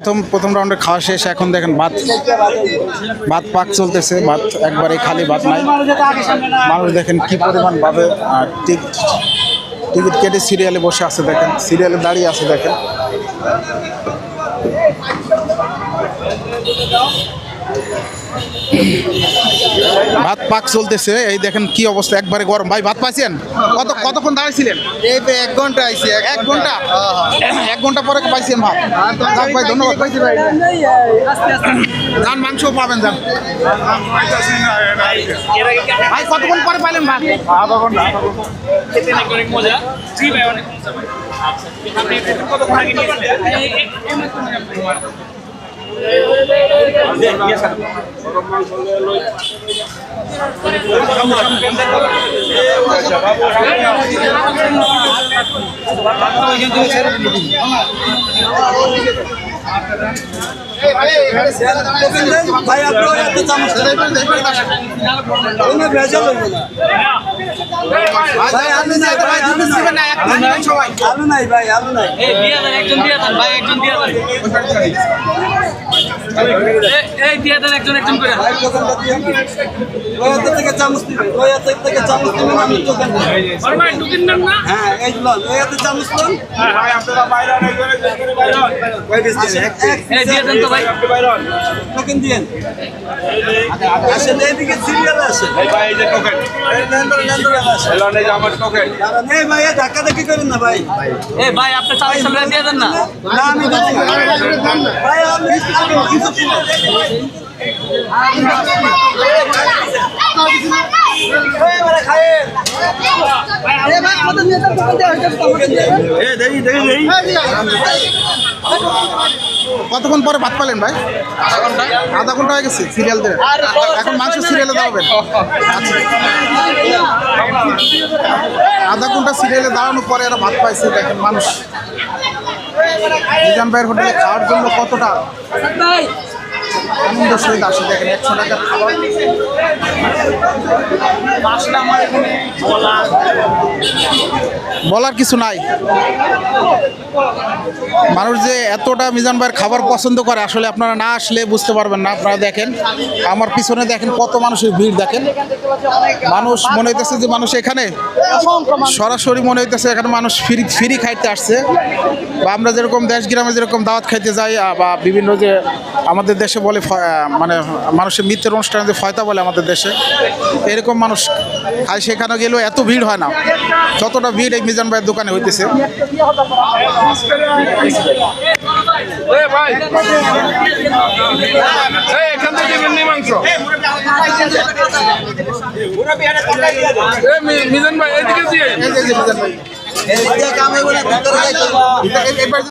প্রথম প্রথম রাউন্ডে খাওয়া শেষ, এখন দেখেন ভাত। ভাত পাক চলতেছে, ভাত একবারে খালি ভাত নাই। মানুষ দেখেন কি পরিমাণ ভাবে আর টিকিট টিকিট কেটে সিরিয়ালে বসে আছে দেখেন, সিরিয়ালে দাঁড়িয়ে আছে দেখেন। ভাত পাক চলতেছে। এই দেখেন কি অবস্থা একবারে গরম। ভাই ভাত পাইছেন? কত কতক্ষণ দাঁড়াইছিলেন? এই তো এক ঘণ্টা আইছি এক ঘণ্টা? এক ঘণ্টা পরে পাইছেন ভাত। যাক ভাই ধন্যবাদ। যান মাংস পাবেন যান। ভাই কতক্ষণ পরে পাইলেন ভাত? নাকি অনেক মজা জি ভাই অনেক মজা ভাই আচ্ছা আপনি কতক্ষণ আগে নিয়েছিলেন ভাই আপনার এত চামচ ভেজাল হইবে না ভাই আলু নাই, ভাই আলু নাই। আলু নাই ভাই আলু নাই এই দিয়া দেন, একজন দিয়া দেন, ভাই, একজন দিয়া দেন। এই- এই একজন একজন করে। থেকে চামচ দিবে ওই থেকে চামচ দিবে আমি দোকান দিই। আর ভাই ঢুকিন দেন না। হ্যাঁ এই লন চামচ লন। এই দিয়া দেন তো ভাই। টোকেন দিয়েন। আসেন এইদিকে সিরিয়াল আসেন। এই লেন্ডার লেন্ডার আসেন কারণ এই ভাই এ ধাক্কা ধাক্কি করেন না ভাই। এই ভাই আপনি দিয়ে দেন না। না আমি ভাই আমি কতক্ষণ পরে ভাত পালেন ভাই? আধা ঘণ্টা হয়ে গেছে সিরিয়াল দিয়ে এখন মাংস সিরিয়ালে দাঁড়াবেন আধা ঘণ্টা সিরিয়ালে দাঁড়ানোর পরে এরা ভাত পাইছে, দেখেন মানুষ। নিজাম ভাইয়ের হোটেলে খাওয়ার জন্য কতটা আনন্দ সহিত আসে দেখেন, একশো টাকার খাবার। বলার কিছু নাই। মানুষ যে এতটা মিজান ভাইয়ের খাবার পছন্দ করে, আসলে আপনারা না আসলে বুঝতে পারবেন না, আপনারা দেখেন। আমার পিছনে দেখেন কত মানুষের ভিড় দেখেন। মানুষ মনে হইতেছে যে মানুষ এখানে সরাসরি মনে হইতেছে এখানে মানুষ ফ্রি ফ্রি খাইতে আসছে। বা আমরা যেরকম দেশ গ্রামে যেরকম দাওয়াত খাইতে যাই বা বিভিন্ন যে আমাদের দেশে বলে মানে মানুষের মৃত্যুর অনুষ্ঠানে যে ফয়তা বলে আমাদের দেশে, এরকম মানুষ খায়। সেখানে গেলেও এত ভিড় হয় না। যতটা ভিড় এই মিজান ভাইয়ের দোকানে হইতেছে। মিজান ভাই এদিকে দিয়ে এই যে- এই যে মিজান ভাই। এই যে কামে